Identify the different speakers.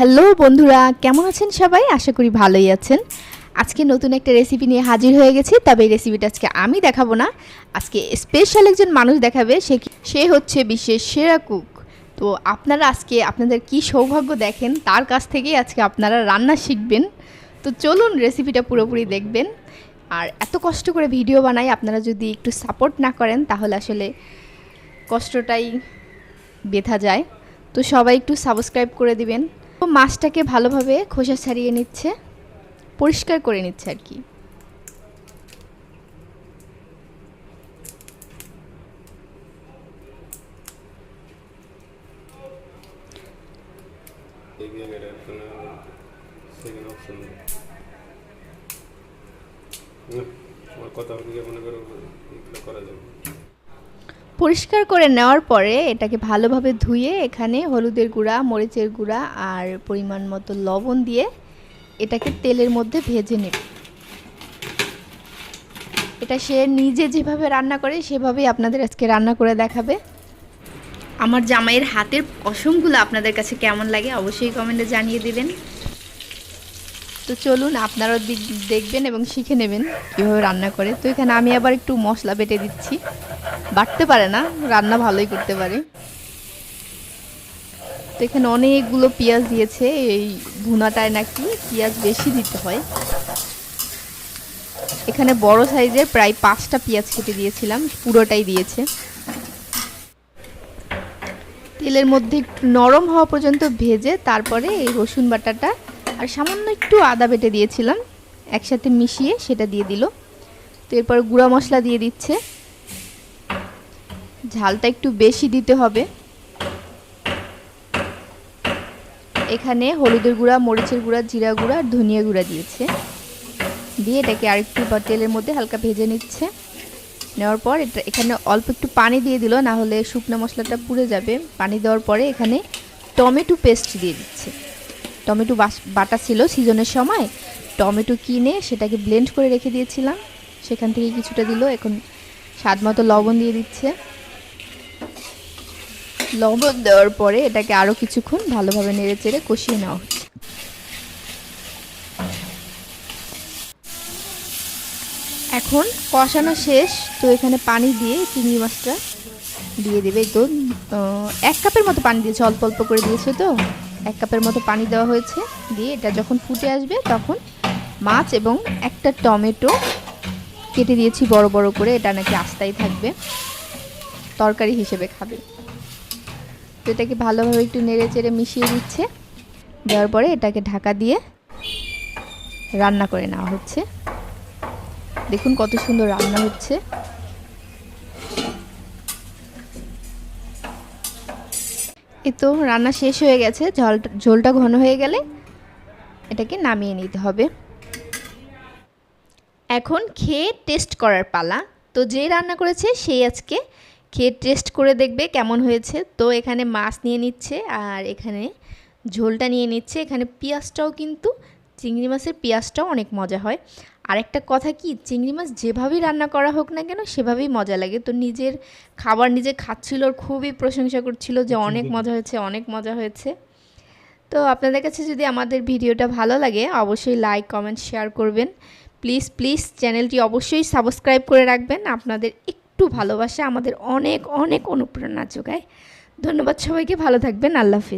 Speaker 1: Hello বন্ধুরা, কেমন আছেন সবাই? আশা করি ভালোই আছেন। আজকে নতুন একটা রেসিপি নিয়ে হাজির হয়ে গেছি, তবে এই রেসিপিটা আজকে আমি দেখাবো না। আজকে স্পেশাল একজন মানুষ দেখাবে, সে সে হচ্ছে বিশ্বের সেরা কুক তো আপনারা আজকে আপনাদের কি সৌভাগ্য দেখেন, তার কাছ থেকেই আজকে আপনারা রান্না শিখবেন। তো চলুন রেসিপিটা পুরোপুরি দেখবেন। আর এত কষ্ট করে ভিডিও বানাই, আপনারা যদি একটু সাপোর্ট না করেন, তাহলে আসলে কষ্টটাই বেথা যায়। তো সবাই একটু সাবস্ক্রাইব করে দিবেন। মাছটাকে ভালোভাবে খোসা ছাড়িয়ে নিচ্ছে, পরিষ্কার করে নিচ্ছে আর কি।
Speaker 2: কথা মনে করো করা যাবে।
Speaker 1: পরিষ্কার করে নেওয়ার পরে এটাকে ভালোভাবে ধুয়ে এখানে হলুদের গুঁড়া, মরিচের গুঁড়া আর পরিমাণ মতো লবণ দিয়ে এটাকে তেলের মধ্যে ভেজে নেব। এটা সে নিজে যেভাবে রান্না করে সেভাবেই আপনাদের আজকে রান্না করে দেখাবে। আমার জামাইয়ের হাতের পশমগুলো আপনাদের কাছে কেমন লাগে অবশ্যই কমেন্টে জানিয়ে দিবেন। তো চলুন আপনারাও দেখবেন এবং শিখে নেবেন কীভাবে রান্না করে। তো এখানে আমি আবার একটু মশলা বেটে দিচ্ছি। বাটতে পারে না, রান্না ভালোই করতে পারে। তো এখানে অনেকগুলো পেঁয়াজ দিয়েছে, এই ভুনাটায় নাকি পেঁয়াজ বেশি দিতে হয়। এখানে বড় সাইজের প্রায় পাঁচটা পেঁয়াজ কেটে দিয়েছিলাম, পুরোটাই দিয়েছে। তেলের মধ্যে একটু নরম হওয়া পর্যন্ত ভেজে তারপরে এই রসুন বাটাটা আর সামান্য একটু আদা বেটে দিয়েছিলাম, একসাথে মিশিয়ে সেটা দিয়ে দিল। তো এরপর গুঁড়া মশলা দিয়ে দিচ্ছে। ঝালটা একটু বেশি দিতে হবে। এখানে হলুদের গুঁড়া, মরিচের গুঁড়া, জিরা গুঁড়া আর ধনিয়া গুঁড়া দিয়েছে। দিয়ে এটাকে আরেকটু তেলের মধ্যে হালকা ভেজে নিচ্ছে। নেওয়ার পর এটা এখানে অল্প একটু পানি দিয়ে দিল, না হলে শুকনো মশলাটা পুড়ে যাবে। পানি দেওয়ার পরে এখানে টমেটো পেস্ট দিয়ে দিচ্ছে। টমেটো বাটা ছিল সিজনের সময়। টমেটো কিনে সেটাকে ব্লেন্ড করে রেখে দিয়েছিলাম। সেখান থেকে কিছুটা দিল, এখন স্বাদ মতো লবণ দিয়ে দিচ্ছে। লবণ দেওয়ার পরে এটাকে আরও কিছুক্ষণ ভালোভাবে নেড়ে চেড়ে কষিয়ে নেওয়া হচ্ছে। এখন কষানো শেষ, তো এখানে পানি দিয়ে চিংড়ি মাছটা দিয়ে দেবে। তো এক কাপের মতো পানি দিয়েছে, অল্প অল্প করে দিয়েছে তো। এক কাপের মতো পানি দেওয়া হয়েছে, দিয়ে এটা যখন ফুটে আসবে তখন মাছ এবং একটা টমেটো কেটে দিয়েছি বড় বড় করে, এটা নাকি আস্তাই থাকবে, তরকারি হিসেবে খাবে। তো এটাকে ভালোভাবে একটু নেড়ে চেড়ে মিশিয়ে দিচ্ছে। দেওয়ার পরে এটাকে ঢাকা দিয়ে রান্না করে নেওয়া হচ্ছে। দেখুন কত সুন্দর রান্না হচ্ছে। এই তো রান্না শেষ হয়ে গেছে। ঝোলটা ঝোলটা ঘন হয়ে গেলে এটাকে নামিয়ে নিতে হবে। এখন খেয়ে টেস্ট করার পালা। তো যে রান্না করেছে সেই আজকে খেয়ে টেস্ট করে দেখবে কেমন হয়েছে। তো এখানে মাছ নিয়ে নিচ্ছে আর এখানে ঝোলটা নিয়ে নিচ্ছে। এখানে পেঁয়াজটাও কিন্তু চিংড়ি মাছের পেঁয়াজটাও অনেক মজা হয়। আরেকটা কথা কি চিংড়ি মাছ যেভাবেই রান্না করা হোক না কেন সেভাবেই মজা লাগে। তো নিজের খাবার নিজে খাচ্ছিল আর খুবই প্রশংসা করছিল যে অনেক মজা হয়েছে অনেক মজা হয়েছে। তো আপনাদের কাছে যদি আমাদের ভিডিওটা ভালো লাগে অবশ্যই লাইক কমেন্ট শেয়ার করবেন। প্লিজ প্লিজ চ্যানেলটি অবশ্যই সাবস্ক্রাইব করে রাখবেন। আপনাদের একটু ভালোবাসা আমাদের অনেক অনেক অনুপ্রেরণা যোগায়। ধন্যবাদ সবাইকে ভালো থাকবেন আল্লাহ হাফিজ।